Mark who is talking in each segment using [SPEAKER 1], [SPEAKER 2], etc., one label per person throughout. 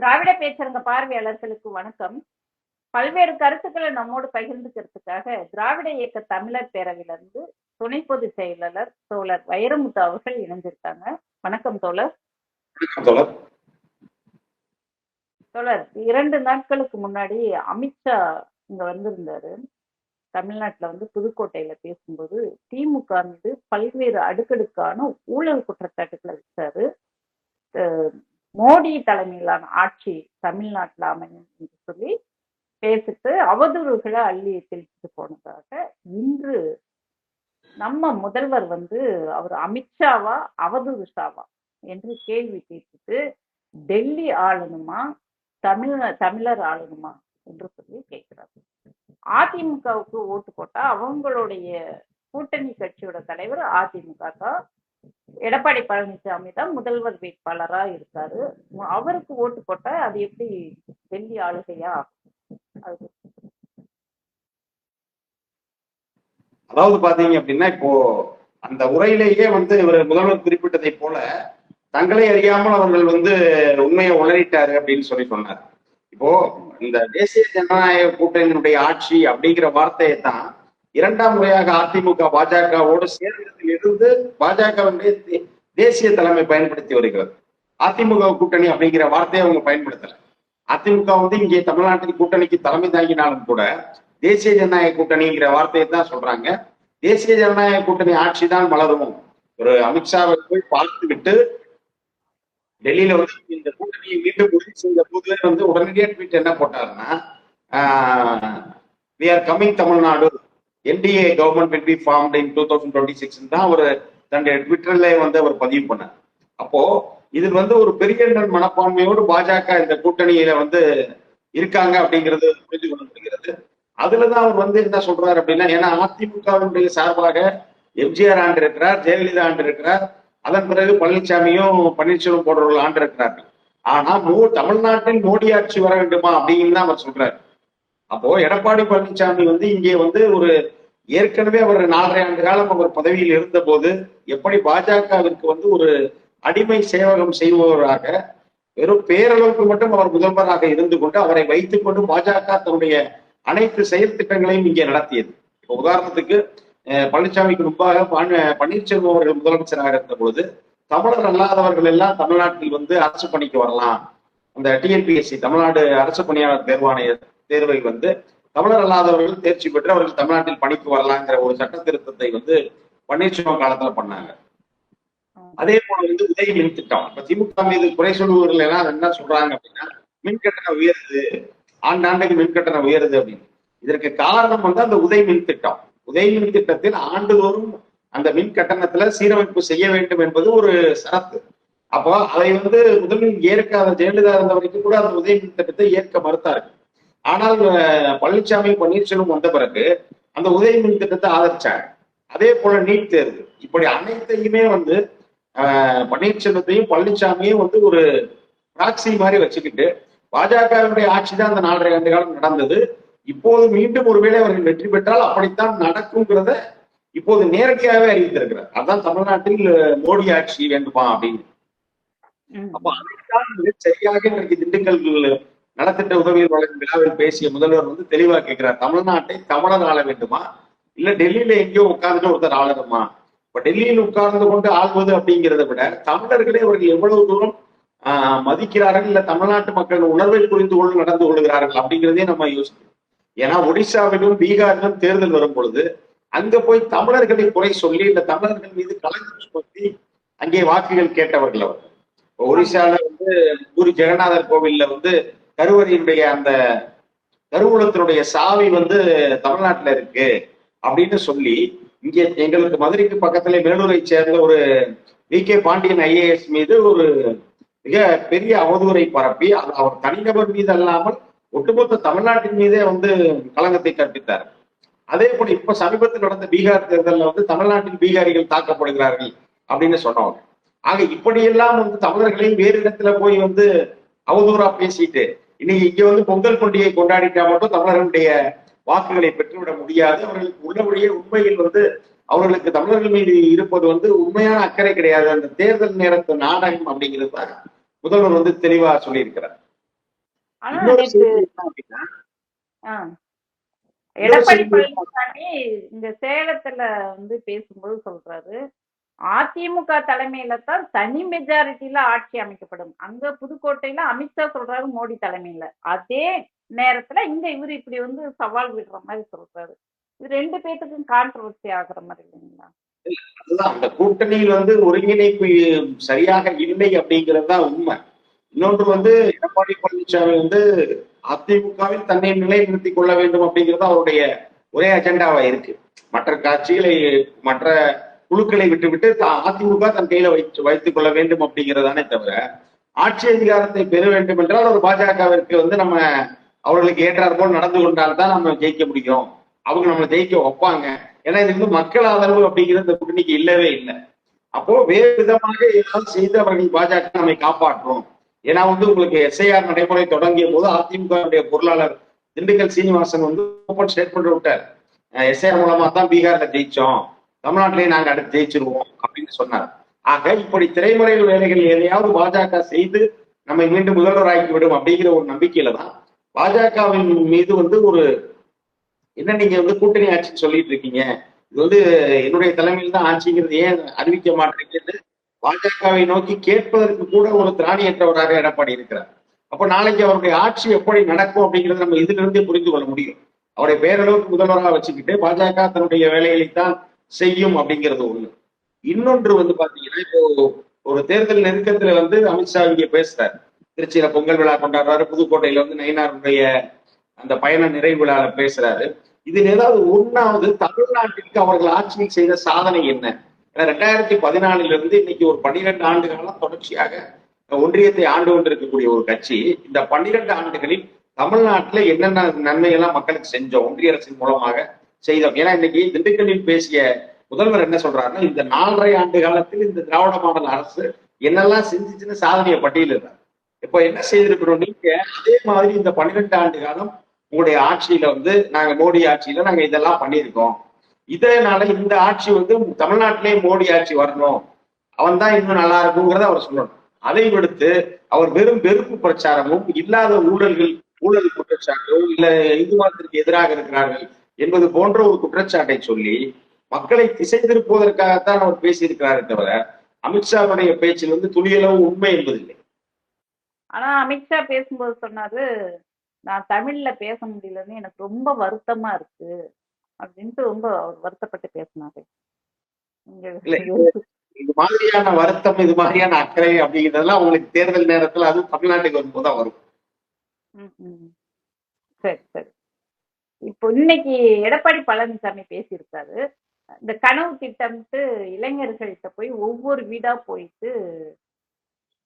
[SPEAKER 1] திராவிட பேச்சரங்க பார்வையாளர்களுக்கு வணக்கம். பல்வேறு கருத்துக்களை நம்மோடு பகிர்ந்துக்கிறதுக்காக திராவிட இயக்க தமிழர் பேரவையிலிருந்து துணை பொதுச் செயலாளர் தோழர் வைரமுத்து அவர்கள் இணைஞ்சிருக்காங்க வணக்கம் தோழர்.
[SPEAKER 2] தோழர்.
[SPEAKER 1] இரண்டு நாட்களுக்கு முன்னாடி அமித்ஷா இங்க வந்திருந்தாரு. தமிழ்நாட்டுல வந்து புதுக்கோட்டையில பேசும்போது திமுக மீது பல்வேறு அடுக்கடுக்கான ஊழல் குற்றச்சாட்டுகளை வச்சாரு மோடி தலைமையிலான ஆட்சி தமிழ்நாட்டில் அமையும் என்று சொல்லி பேசிட்டு அவதூறுகளை அள்ளி தெளிச்சுட்டு போனதாக இன்று நம்ம முதல்வர் வந்து அவர் அமித்ஷாவா அவதூறு ஷாவா என்று கேள்வி கேட்டுட்டு டெல்லி ஆளணுமா தமிழ் தமிழர் ஆளணுமா என்று சொல்லி கேட்கிறார். அதிமுகவுக்கு ஓட்டு போட்டா அவங்களுடைய கூட்டணி கட்சியோட தலைவர் அதிமுக தான். எடப்பாடி பழனிசாமி தான் முதல்வர் வேட்பாளரா இருக்காரு. அவருக்கு ஓட்டு போட்டா அது எப்படி டெல்லி ஆளுகையா?
[SPEAKER 2] அதாவது பாத்தீங்க அப்படின்னா இப்போ அந்த உரையிலேயே வந்து இவர் முதல்வர் குறிப்பிட்டதை போல தங்களை அறியாமல் அவர்கள் வந்து உண்மையை உளறிட்டாரு அப்படின்னு சொல்லி சொன்னார். இப்போ இந்த தேசிய ஜனநாயக கூட்டணியினுடைய ஆட்சி அப்படிங்கிற வார்த்தையை தான் இரண்டாம் முறையாக அதிமுக பாஜகவோடு சேர்ந்து இருந்து பாஜகவினுடைய தேசிய தலைமை பயன்படுத்தி வருகிறது. அதிமுக கூட்டணி அப்படிங்கிற வார்த்தையை அவங்க பயன்படுத்தல. அதிமுக வந்து இங்கே தமிழ்நாட்டின் கூட்டணிக்கு தலைமை தாங்கினாலும் கூட தேசிய ஜனநாயக கூட்டணிங்கிற வார்த்தையை தான் சொல்றாங்க. தேசிய ஜனநாயக கூட்டணி ஆட்சி தான் மலரும் ஒரு அமித்ஷாவை போய் பார்த்து விட்டு டெல்லியில வந்து இந்த கூட்டணியை மீண்டும் முடிவு செய்த போது வந்து உடனடியாக ட்வீட் என்ன போட்டாருன்னா we are coming Tamil Nadu. NDA government will be formed in two thousand twenty six தான் அவர் தன்னுடைய ட்விட்டர்ல வந்து அவர் பதிவு பண்ணார். அப்போ இது வந்து ஒரு பெரிய மனப்பான்மையோடு பாஜக இந்த கூட்டணியில வந்து இருக்காங்க அப்படிங்கிறது புரிந்து கொள்ள முடிகிறது அதுலதான் அவர் வந்து என்ன சொல்றாரு அப்படின்னா ஏன்னா அதிமுகவினுடைய சார்பாக எம்ஜிஆர் ஆண்டு இருக்கிறார் ஜெயலலிதா ஆண்டு இருக்கிறார் அதன் பிறகு பழனிசாமியும் பன்னீர்செல்வம் போன்றவர்கள் ஆண்டு இருக்கிறார்கள் ஆனா மோ தமிழ்நாட்டில் மோடி ஆட்சி வர வேண்டுமா அப்படின்னு தான் அவர் சொல்றாரு. அப்போ எடப்பாடி பழனிசாமி வந்து இங்கே வந்து ஒரு ஏற்கனவே அவர் நாலரை ஆண்டு காலம் அவர் பதவியில் இருந்தபோது எப்படி பாஜகவிற்கு வந்து ஒரு அடிமை சேவகம் செய்பவராக வெறும் பேரளவுக்கு மட்டும் அவர் முதல்வராக இருந்து கொண்டு அவரை வைத்துக் கொண்டு பாஜக தன்னுடைய அனைத்து செயல் திட்டங்களையும் இங்கே நடத்தியது. இப்போ உதாரணத்துக்கு அஹ், பழனிசாமிக்கு முன்பாக பன்னீர்செல்வம் அவர்கள் முதலமைச்சராக இருந்த பொழுது தமிழர் அல்லாதவர்கள் எல்லாம் தமிழ்நாட்டில் வந்து அரசு பணிக்கு வரலாம். அந்த டிஎன்பிஎஸ்சி தமிழ்நாடு அரசு பணியாளர் தேர்வாணைய தேர்வை வந்து தமிழர் அல்லாதவர்கள் தேர்ச்சி பெற்று அவர்கள் தமிழ்நாட்டில் பணிக்கு வரலாங்கிற ஒரு சட்ட திருத்தத்தை வந்து பன்னீர்செல்வம் காலத்துல பண்ணாங்க. அதே போல வந்து உதய மின் திட்டம். இப்ப திமுக மீது குறை சொல்லுவர்கள் எல்லாம் என்ன சொல்றாங்க அப்படின்னா மின் கட்டணம் உயருது ஆண்டாண்டுக்கு மின் கட்டணம் உயருது அப்படின்னு. இதற்கு காரணம் வந்து அந்த உதய மின் திட்டம். உதய மின் திட்டத்தில் ஆண்டுதோறும் அந்த மின் கட்டணத்துல சீரமைப்பு செய்ய வேண்டும் என்பது ஒரு சரத்து. அப்போ அதை வந்து முதலில் ஏற்காத ஜெயலலிதா இருந்த வரைக்கும் கூட அந்த உதய மின் திட்டத்தை ஏற்க மறுத்தார்கள் ஆனால் பழனிசாமி பன்னீர்செல்வம் வந்த பிறகு அந்த உதய மின் திட்டத்தை ஆதரிச்சாங்க. அதே போல நீட் தேர்வு. இப்படி அனைத்தையுமே வந்து பன்னீர்செல்வத்தையும் பழனிசாமியும் வந்து ஒரு பிராக்சி மாதிரி வச்சுக்கிட்டு பாஜகவினுடைய ஆட்சி தான் அந்த நாலரை ஆண்டு காலம் நடந்தது. இப்போது மீண்டும் ஒருவேளை அவர்கள் வெற்றி பெற்றால் அப்படித்தான் நடக்குங்கிறத இப்போது நேரடியாகவே அறிவித்திருக்கிறார். அதான் தமிழ்நாட்டில் மோடி ஆட்சி வேண்டுமா அப்படின்னு. அப்ப அதுதான் சரியாக இன்றைக்கு திண்டுக்கல் நலத்திட்ட உதவியில் வழங்கும் விழாவில் பேசிய முதல்வர் வந்து தெளிவா கேட்கிறார் தமிழ்நாட்டை தமிழர் ஆள வேண்டுமா? இல்ல டெல்லியில எங்கேயோ உட்கார்ந்துட்டு ஒருத்தர் ஆளணுமா? இப்ப டெல்லியில் உட்கார்ந்து கொண்டு ஆள்வது அப்படிங்கிறத விட தமிழர்களே அவர்கள் எவ்வளவு தூரம் ஆஹ், மதிக்கிறார்கள் இல்ல தமிழ்நாட்டு மக்கள் உணர்வை புரிந்து கொண்டு நடந்து கொள்கிறார்கள் அப்படிங்கிறதே நம்ம யோசிக்கணும். ஏன்னா ஒடிசாவிலும் பீகாரிலும் தேர்தல் வரும் பொழுது அங்க போய் தமிழர்களை குறை சொல்லி இல்ல தமிழர்கள் மீது கலந்து சுமத்தி அங்கே வாக்குகள் கேட்டவர்கள் அவர் ஒடிசால வந்து பூரி ஜெகநாதர் கோவில்ல வந்து கருவறையினுடைய அந்த கருவூலத்தினுடைய சாவி வந்து தமிழ்நாட்டுல இருக்கு அப்படின்னு சொல்லி இங்கே எங்களுக்கு மதுரைக்கு பக்கத்துல மேலூரை சேர்ந்த ஒரு வி. கே. பாண்டியன் ஐஏஎஸ் மீது ஒரு மிக பெரிய அவதூறை பரப்பி அது அவர் தனிநபர் மீது அல்லாமல் ஒட்டுமொத்த தமிழ்நாட்டின் மீதே வந்து களங்கத்தை கற்பித்தார். அதே போல இப்ப சமீபத்தில் நடந்த பீகார் தேர்தலில் வந்து தமிழ்நாட்டில் பீகாரிகள் தாக்கப்படுகிறார்கள் அப்படின்னு சொன்னவங்க ஆக இப்படியெல்லாம் வந்து தமிழர்களையும் வேறு இடத்துல போய் வந்து அவதூறா பேசிட்டு இன்னைக்கு இங்க வந்து பொங்கல் பண்டிகை கொண்டாடிட்டா மட்டும் தமிழர்களுடைய வாக்குகளை பெற்றுவிட முடியாது. அவர்களுக்கு உள்ளபடியே உண்மையில் வந்து அவர்களுக்கு தமிழர்கள் மீது இருப்பது வந்து உண்மையான அக்கறை கிடையாது. அந்த தேர்தல் நேரத்து நாடகம் அப்படிங்கிறது தான் முதல்வர் வந்து தெளிவா சொல்லியிருக்கிறார்.
[SPEAKER 1] எடப்பாடி பழனிசாமி இந்த சேலத்துல வந்து பேசும்போது சொல்றாரு. அதிமுக தலைமையில தான் தனி மெஜாரிட்டியில ஆட்சி அமைக்கப்படும். அங்க புதுக்கோட்டையில அமித்ஷா சொல்றாரு மோடி தலைமையில. அதே நேரத்துல இங்க இவர் இப்படி வந்து சவால் விடுற மாதிரி சொல்றாரு. இது ரெண்டு பேத்துக்கும் கான்ட்ரவர்சி ஆகுற மாதிரி இல்லைங்களா?
[SPEAKER 2] அந்த கூட்டணியில் வந்து ஒருங்கிணைப்பு சரியாக இல்லை அப்படிங்கிறது தான் உண்மை. இன்னொன்று வந்து எடப்பாடி பழனிசாமி வந்து அதிமுகவில் தன்னை நிலைநிறுத்திக் கொள்ள வேண்டும் அப்படிங்கிறது அவருடைய ஒரே அஜெண்டாவா இருக்கு. மற்ற கட்சிகளை மற்ற குழுக்களை விட்டுவிட்டு தா- அதிமுக தன் கையில வைத்து வைத்துக் கொள்ள வேண்டும் அப்படிங்கிறதானே தவிர ஆட்சி அதிகாரத்தை பெற வேண்டும் என்றால் ஒரு பாஜகவிற்கு வந்து நம்ம அவர்களுக்கு ஏற்றார் போல் நடந்து கொண்டால் தான் நம்ம ஜெயிக்க முடியும். அவங்க நம்ம ஜெயிக்க வைப்பாங்க. ஏன்னா இது வந்து மக்கள் ஆதரவு அப்படிங்கிறது இந்த கூட்டணிக்கு இல்லவே இல்லை. அப்போ வேறு விதமாக ஏதாவது செய்து அவர்கள் பாஜக நம்மை காப்பாற்றும். ஏன்னா வந்து உங்களுக்கு எஸ்ஐஆர் நடைமுறை தொடங்கிய போது அதிமுக பொருளாளர் திண்டுக்கல் சீனிவாசன் வந்து ஓப்பன் ஸ்டேட்மெண்ட் விட்டார். எஸ்ஐஆர் மூலமா தான் பீகார்ல ஜெயிச்சோம். தமிழ்நாட்டிலேயே நாங்க அடுத்து ஜெயிச்சிருவோம் அப்படின்னு சொன்னார். ஆக இப்படி திரைமுறை வேலைகள் எதையாவது பாஜக செய்து நம்மை மீண்டும் முதல்வராக்கி விடும் அப்படிங்கிற ஒரு நம்பிக்கையில தான் பாஜகவின் மீது வந்து ஒரு என்ன நீங்க வந்து கூட்டணி ஆட்சின்னு சொல்லிட்டு இருக்கீங்க? இது வந்து என்னுடைய தலைமையில் தான் ஆட்சிங்கிறது ஏன் அறிவிக்க மாட்டேங்கிறது பாஜகவை நோக்கி கேட்பதற்கு கூட ஒரு திராணியற்றவராக எடப்பாடி இருக்கிறார். அப்ப நாளைக்கு அவருடைய ஆட்சி எப்படி நடக்கும் அப்படிங்கறத நம்ம இதுல இருந்தே புரிந்து கொள்ள முடியும். அவருடைய பேரளவுக்கு முதல்வராக வச்சுக்கிட்டு பாஜக தன்னுடைய வேலைகளை தான் செய்யும் அப்படிங்கிறது ஒண்ணு. இன்னொன்று வந்து பாத்தீங்கன்னா இப்போ ஒரு தேர்தல் நெருக்கத்துல வந்து அமித்ஷா இங்க பேசுறாரு. திருச்சியில பொங்கல் விழா கொண்டாடுறாரு புதுக்கோட்டையில வந்து நயினாருடைய அந்த பயண நிறைவு விழால பேசுறாரு. இதில் ஏதாவது ஒன்னாவது தமிழ்நாட்டிற்கு அவர்கள் ஆட்சியில் செய்த சாதனை என்ன? ஏன்னா ரெண்டாயிரத்தி பதினாலுல இருந்து இன்னைக்கு ஒரு பன்னிரெண்டு ஆண்டு காலம் தொடர்ச்சியாக ஒன்றியத்தை ஆண்டு கொண்டிருக்கக்கூடிய ஒரு கட்சி இந்த பன்னிரெண்டு ஆண்டுகளில் தமிழ்நாட்டுல என்னென்ன நன்மையெல்லாம் மக்களுக்கு செஞ்சோம் ஒன்றிய அரசின் மூலமாக செய்தோம். ஏன்னா இன்னைக்கு திண்டுக்கல்லில் பேசிய முதல்வர் என்ன சொல்றாருன்னா இந்த நாலரை ஆண்டு காலத்தில் இந்த திராவிட மாடல் அரசு என்னெல்லாம் செஞ்சிச்சுன்னு சாதனையை பட்டியலிடுறாரு. இப்ப என்ன செய்திருக்கிறோம்? நீங்க அதே மாதிரி இந்த பன்னிரெண்டு ஆண்டு காலம் உங்களுடைய ஆட்சியில வந்து நாங்க மோடி ஆட்சியில நாங்க இதெல்லாம் பண்ணியிருக்கோம். இதனால இந்த ஆட்சி வந்து தமிழ்நாட்டிலேயே மோடி ஆட்சி வரணும். அவன் தான் இன்னும் நல்லா இருக்குங்கிறத அவர் சொல்லணும். அதை விடுத்து அவர் வெறும் வெறுப்பு பிரச்சாரமும் இல்லாத ஊழல்கள் ஊழல் குற்றச்சாட்டோ இல்ல இந்து மதத்திற்கு எதிராக இருக்கிறார்கள் என்பது போன்ற ஒரு குற்றச்சாட்டை சொல்லி மக்களை திசை திருப்புவதற்காகத்தான் அவர் பேசியிருக்கிறாரே தவிர அமித்ஷாவுடைய பேச்சில் வந்து துளியளவு உண்மை என்பதில்லை.
[SPEAKER 1] ஆனா அமித்ஷா பேசும்போது சொன்னாரு நான் தமிழ்ல பேச முடியலன்னு எனக்கு ரொம்ப வருத்தமா இருக்கு அப்படின்ட்டு ரொம்ப வருத்தப்பட்டு பேசினாரு.
[SPEAKER 2] இது மாதிரியான வருத்தம் இது மாதிரியான அக்கறை அப்படிங்கிறதெல்லாம் உங்களுக்கு தேர்தல் நேரத்துல அதுவும் தமிழ்நாட்டுக்கு வரும்போது தான் வரும்.
[SPEAKER 1] சரி சரி. இப்போ இன்னைக்கு எடப்பாடி பழனிசாமி பேசியிருக்காரு. இந்த கனவு திட்டம்ட்டு இளைஞர்கள்ட்ட போய் ஒவ்வொரு வீடா போயிட்டு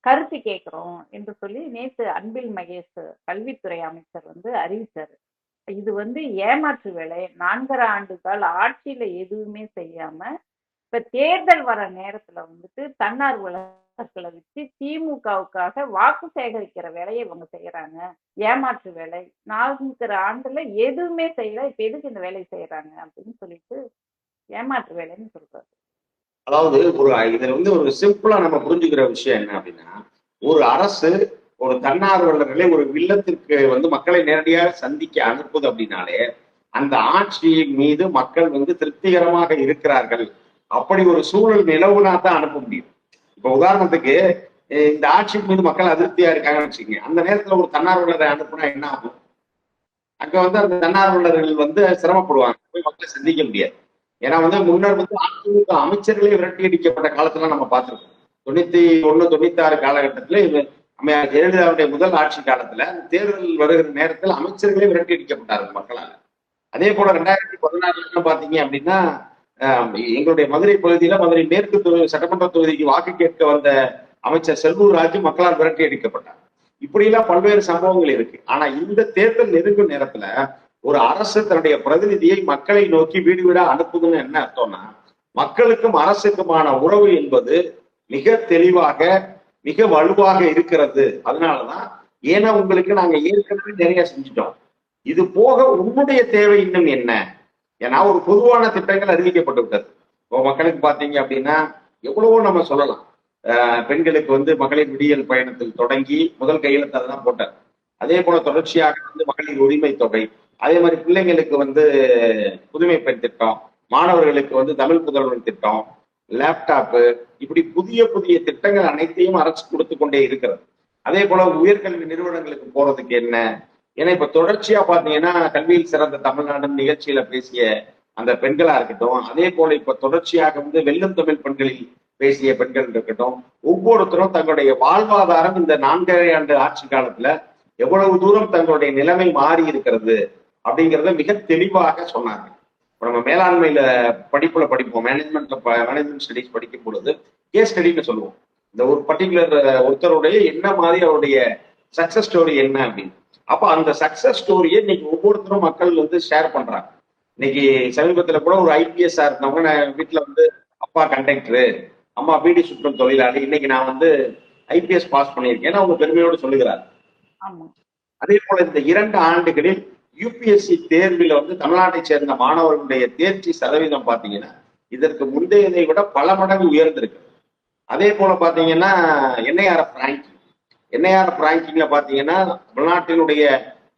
[SPEAKER 1] கருத்து கேட்கிறோம் என்று சொல்லி நேற்று அன்பில் மகேஷ் கல்வித்துறை அமைச்சர் வந்து அறிவித்தார் இது வந்து ஏமாற்று வேலை. நான்கரை ஆண்டு கால ஆட்சியில எதுவுமே செய்யாம இப்ப தேர்தல் வர நேரத்துல வந்துட்டு தன்னார்வலர்களை வச்சு திமுகவுக்காக வாக்கு சேகரிக்கிற வேலையை இவங்க செய்யறாங்க ஏமாற்று வேலை. நான்கரை ஆண்டுல எதுவுமே செய்யல. இப்ப எதுக்கு இந்த வேலையை செய்யறாங்க அப்படின்னு சொல்லிட்டு ஏமாற்று வேலைன்னு சொல்றாரு.
[SPEAKER 2] அதாவது ஒரு இதுல வந்து ஒரு சிம்பிளா நம்ம புரிஞ்சுக்கிற விஷயம் என்ன அப்படின்னா ஒரு அரசு ஒரு தன்னார்வலர்களை ஒரு வில்லத்திற்கு வந்து மக்களை நேரடியாக சந்திக்க அனுப்புது அப்படின்னாலே அந்த ஆட்சி மீது மக்கள் வந்து திருப்திகரமாக இருக்கிறார்கள். அப்படி ஒரு சூழல் நிலவுனா தான் அனுப்ப முடியும். இப்ப உதாரணத்துக்கு இந்த ஆட்சி மீது மக்கள் அதிருப்தியா இருக்காங்கன்னு வச்சுக்கோங்க. அந்த நேரத்துல ஒரு தன்னார்வலரை அனுப்புனா என்ன ஆகும்? அங்க வந்து அந்த தன்னார்வலர்கள் வந்து சிரமப்படுவாங்க. போய் மக்களை சந்திக்க முடியாது. ஏன்னா வந்து முன்னர் வந்து அதிமுக அமைச்சர்களே விரட்டி அடிக்கப்பட்ட காலத்துல நம்ம பார்த்திருக்கோம். தொண்ணூத்தி ஒண்ணு தொண்ணூத்தி ஆறு காலகட்டத்துல இது அம்மையார் ஜெயலலிதாவுடைய முதல் ஆட்சி காலத்துல அந்த தேர்தல் வருகிற நேரத்தில் அமைச்சர்களே விரட்டி அடிக்கப்பட்டார்கள் மக்களால். அதே போல ரெண்டாயிரத்தி பதினாறுல பாத்தீங்க அப்படின்னா எங்களுடைய மதுரை பகுதியில மதுரை மேற்கு தொகுதி சட்டமன்ற தொகுதிக்கு வாக்கு கேட்க வந்த அமைச்சர் செல்வூர் ராஜு மக்களால் விரட்டி அடிக்கப்பட்டார். இப்படி எல்லாம் பல்வேறு சம்பவங்கள் இருக்கு. ஆனா இந்த தேர்தல் நெருங்கும் நேரத்துல ஒரு அரசு தன்னுடைய பிரதிநிதியை மக்களை நோக்கி வீடு வீடா அனுப்புதுன்னு என்ன அர்த்தம்னா மக்களுக்கும் அரசுக்குமான உறவு என்பது மிக தெளிவாக மிக வலுவாக இருக்கிறது. அதனாலதான் ஏன்னா உங்களுக்கு நாங்க ஏற்கனவே நிறைய செஞ்சிட்டோம். இது போக உன்னுடைய தேவை இன்னும் என்ன? ஏன்னா ஒரு பொதுவான திட்டங்கள் அறிவிக்கப்பட்டு விட்டது இப்போ மக்களுக்கு பார்த்தீங்க அப்படின்னா எவ்வளவோ நம்ம சொல்லலாம். ஆஹ் பெண்களுக்கு வந்து மகளிர் விடியல் பயணத்தில் தொடங்கி முதல் கையெழுத்து அதெல்லாம் போட்டார் அதே போல தொடர்ச்சியாக வந்து மகளிர் உரிமை தொகை அதே மாதிரி பிள்ளைங்களுக்கு வந்து புதுமை பெண் திட்டம் மாணவர்களுக்கு வந்து தமிழ் புதல்வன் திட்டம் லேப்டாப்பு இப்படி புதிய புதிய திட்டங்கள் அனைத்தையும் அரசு கொடுத்து கொண்டே இருக்கிறது. அதே போல உயர்கல்வி நிறுவனங்களுக்கு போறதுக்கு என்ன? ஏன்னா இப்ப தொடர்ச்சியா பாத்தீங்கன்னா கல்வியில் சிறந்த தமிழ்நாடு நிகழ்ச்சியில பேசிய அந்த பெண்களா இருக்கட்டும் அதே போல இப்ப தொடர்ச்சியாக வந்து வெல்லும் தமிழ் பெண்களில் பேசிய பெண்கள் இருக்கட்டும் ஒவ்வொருத்தரும் தங்களுடைய வாழ்வாதாரம் இந்த நான்கரை ஆண்டு ஆட்சி காலத்துல எவ்வளவு தூரம் தங்களுடைய நிலைமை மாறி இருக்கிறது அப்படிங்கிறத மிக தெளிவாக சொன்னாங்க. இப்ப நம்ம மேலாண்மையில படிப்புல படிப்போம். மேனேஜ்மெண்ட்ல மேனேஜ்மெண்ட் ஸ்டடிஸ் படிக்கும் பொழுது கேஸ் ஸ்டடின்னு சொல்லுவோம். இந்த ஒரு பர்டிகுலர் ஒருத்தருடைய என்ன மாதிரி அவருடைய சக்சஸ் ஸ்டோரி என்ன அப்படின்னு. அப்ப அந்த சக்சஸ் ஸ்டோரியை இன்னைக்கு ஒவ்வொருத்தரும் மக்கள் வந்து ஷேர் பண்றாங்க. இன்னைக்கு சமீபத்துல கூட ஒரு ஐபிஎஸ் இருந்தவங்க நான் வீட்டுல வந்து அப்பா கண்டக்டரு அம்மா பீடி சுற்றும் தொழிலாளி இன்னைக்கு நான் வந்து ஐபிஎஸ் பாஸ் பண்ணியிருக்கேன்னு அவங்க பெருமையோடு சொல்லுகிறார்.
[SPEAKER 1] ஆமா.
[SPEAKER 2] அதே போல இந்த இரண்டு ஆண்டுகளில் யூபிஎஸ்சி தேர்வில் வந்து நாட்டை சேர்ந்த மாணவர்களுடைய தேர்ச்சி சதவீதம் பாத்தீங்கன்னா இதற்கு முந்தையதை விட பல மடங்கு உயர்ந்திருக்கு. அதே போல பாத்தீங்கன்னா என்ஐஆர்எஃப் ரேங்கிங் என்ஐஆர் ரேங்கிங்ல பாத்தீங்கன்னா தமிழ்நாட்டினுடைய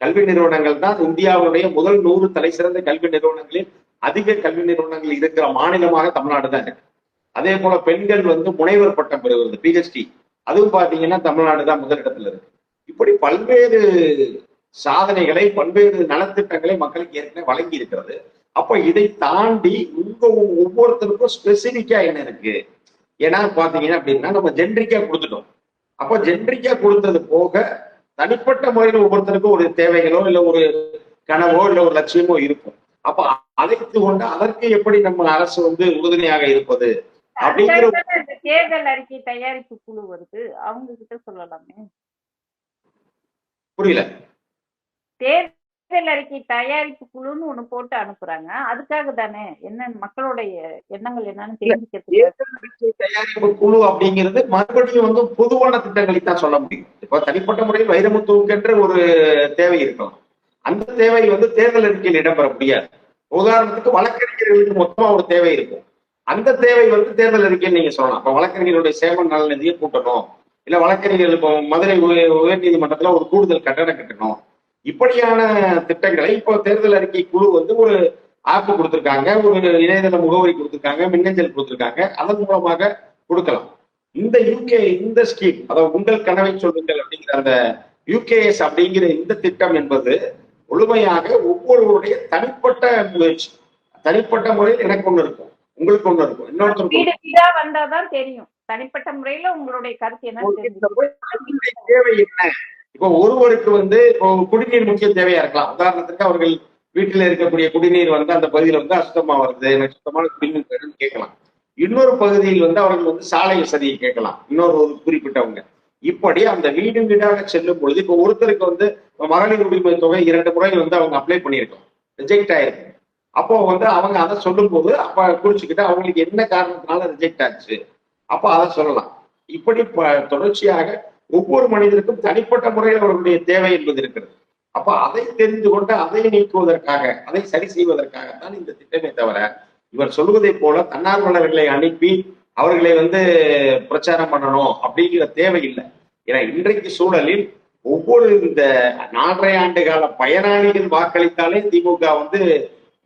[SPEAKER 2] கல்வி நிறுவனங்கள் தான் இந்தியாவுடைய முதல் நூறு தலை சிறந்த கல்வி நிறுவனங்களில் அதிக கல்வி நிறுவனங்கள் இருக்கிற மாநிலமாக தமிழ்நாடு தான் இருக்கு. அதே போல பெண்கள் வந்து முனைவர் பட்டம் பெறுவது பிஹெச்டி அதுவும் பாத்தீங்கன்னா தமிழ்நாடு தான் முதலிடத்துல இருக்கு. இப்படி பல்வேறு சாதனைகளை பல்வேறு நலத்திட்டங்களை மக்களுக்கு ஏற்கனவே வழங்கி இருக்கிறது. அப்ப இதை தாண்டி உங்க ஒவ்வொருத்தருக்கும் ஸ்பெசிபிக்கா என்ன இருக்கு? ஏன்னா பாத்தீங்கன்னா அப்படின்னா நம்ம ஜென்ரிக்கா கொடுத்துட்டோம். அப்போ ஜென்ரிக்கா கொடுத்தது போக தனிப்பட்ட முறையில் ஒவ்வொருத்தருக்கும் ஒரு தேவைகளோ இல்ல ஒரு கனவோ இல்ல ஒரு லட்சியமோ இருக்கும். அப்ப அழைத்து கொண்டு அதற்கு எப்படி நம்ம அரசு வந்து உறுதுணையாக இருப்பது அப்படிங்கிற
[SPEAKER 1] தேர்தல் அறிக்கை தயாரிப்பு குழு வருது. அவங்க கிட்ட சொல்லலாமே.
[SPEAKER 2] புரியல.
[SPEAKER 1] தேர்தல் அறிக்கை தயாரிப்பு குழுன்னு ஒண்ணு போட்டு அனுப்புறாங்க. அதுக்காக தானே? என்ன மக்களுடைய எண்ணங்கள் என்னன்னு
[SPEAKER 2] தேர்தல் அறிக்கை தயாரிப்பு குழு அப்படிங்கிறது மறுபடியும் வந்து பொதுவான திட்டங்களை தான் சொல்ல முடியும். இப்போ தனிப்பட்ட முறையில் வைரமுத்துவுக்கென்ற ஒரு தேவை இருக்கலாம். அந்த தேவை வந்து தேர்தல் அறிக்கையில் இடம்பெற முடியாது. உதாரணத்துக்கு வழக்கறிஞர்களுக்கு மொத்தமா ஒரு தேவை இருக்கும். அந்த தேவை வந்து தேர்தல் அறிக்கையில் நீங்க சொல்லலாம். இப்ப வழக்கறிஞர்களுடைய சேவை நலநிதியை கூட்டணும். இல்ல வழக்கறிஞர்கள் இப்போ மதுரை உய- உயர்நீதிமன்றத்துல ஒரு கூடுதல் கட்டணம் கட்டணும். இப்படியான திட்டங்களை இப்போ தேர்தல் அறிக்கை குழு வந்து ஒரு ஆப் கொடுத்திருக்காங்க ஒரு இணையதள முகவரி கொடுத்திருக்காங்க மின்னஞ்சல் கொடுத்திருக்காங்க. அதன் மூலமாக கொடுக்கலாம். இந்த யூகே இந்த ஸ்கீம் அதாவது உங்கள் கனவை சொல்லுங்கள் அப்படிங்கிற அந்த யூகேஎஸ் அப்படிங்கிற இந்த திட்டம் என்பது முழுமையாக ஒவ்வொருவருடைய தனிப்பட்ட முயற்சி. தனிப்பட்ட முறையில் எனக்கு ஒண்ணு இருக்கும். உங்களுக்கு ஒண்ணு இருக்கும்.
[SPEAKER 1] வீடா வந்தாதான் தெரியும். தனிப்பட்ட முறையில உங்களுடைய கருத்து என்ன
[SPEAKER 2] தேவை என்ன? இப்போ ஒருவருக்கு வந்து இப்போ குடிநீர் முக்கிய தேவையா இருக்கலாம். உதாரணத்துக்கு அவர்கள் வீட்டில் இருக்கக்கூடிய குடிநீர் வந்து அந்த பகுதியில் வந்து அசுத்தமா வருது. எனக்கு சுத்தமான குடிநீர் வேணும்னு கேட்கலாம். இன்னொரு பகுதியில் வந்து அவர்கள் வந்து சாலை வசதியை கேட்கலாம். இன்னொரு ஒரு குறிப்பிட்டவங்க. இப்படி அந்த வீடு வீடாக செல்லும் பொழுது இப்போ ஒருத்தருக்கு வந்து மகளிர் உரிமை தொகை இரண்டு முறை வந்து அவங்க அப்ளை பண்ணியிருக்கோம். ரிஜெக்ட் ஆயிருக்கு. அப்போ வந்து அவங்க அதை சொல்லும்போது அப்ப குறிச்சுக்கிட்டு அவங்களுக்கு என்ன காரணத்தினால ரிஜெக்ட் ஆச்சு? அப்போ அதை சொல்லலாம். இப்படி ப- தொடர்ச்சியாக ஒவ்வொரு மனிதருக்கும் தனிப்பட்ட முறையில் அவர்களுடைய தேவை என்பது இருக்கிறது. அப்ப அதை தெரிந்து கொண்டு அதை நீக்குவதற்காக அதை சரி செய்வதற்காகத்தான் இந்த திட்டமே தவிர இவர் சொல்வதை போல தன்னார்வலர்களை அனுப்பி அவர்களை வந்து பிரச்சாரம் பண்ணணும் அப்படிங்கிற தேவை இல்லை. ஏன்னா இன்றைக்கு சூழலில் ஒவ்வொரு இந்த நாலரை ஆண்டு கால பயனாளிகள் வாக்களித்தாலே திமுக வந்து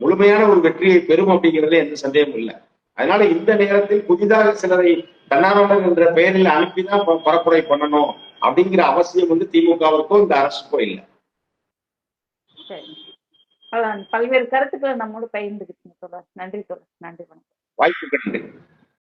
[SPEAKER 2] முழுமையான ஒரு வெற்றியை பெறும் அப்படிங்கிறதுல எந்த சந்தேகமும் இல்லை. அதனால இந்த நேரத்தில் புதிதாக சிலரை தன்னார்வலர் என்ற பெயரில் அனுப்பிதான் பரப்புரை பண்ணணும் அப்படிங்கிற அவசியம் வந்து திமுகவிற்கோ இந்த அரசுக்கோ இல்லை.
[SPEAKER 1] பல்வேறு கருத்துக்களை நம்மோடு பகிர்ந்துக்கிட்டீங்க தோழர். நன்றி தோழர். நன்றி வணக்கம்.
[SPEAKER 2] வாய்ப்புகள் நன்றி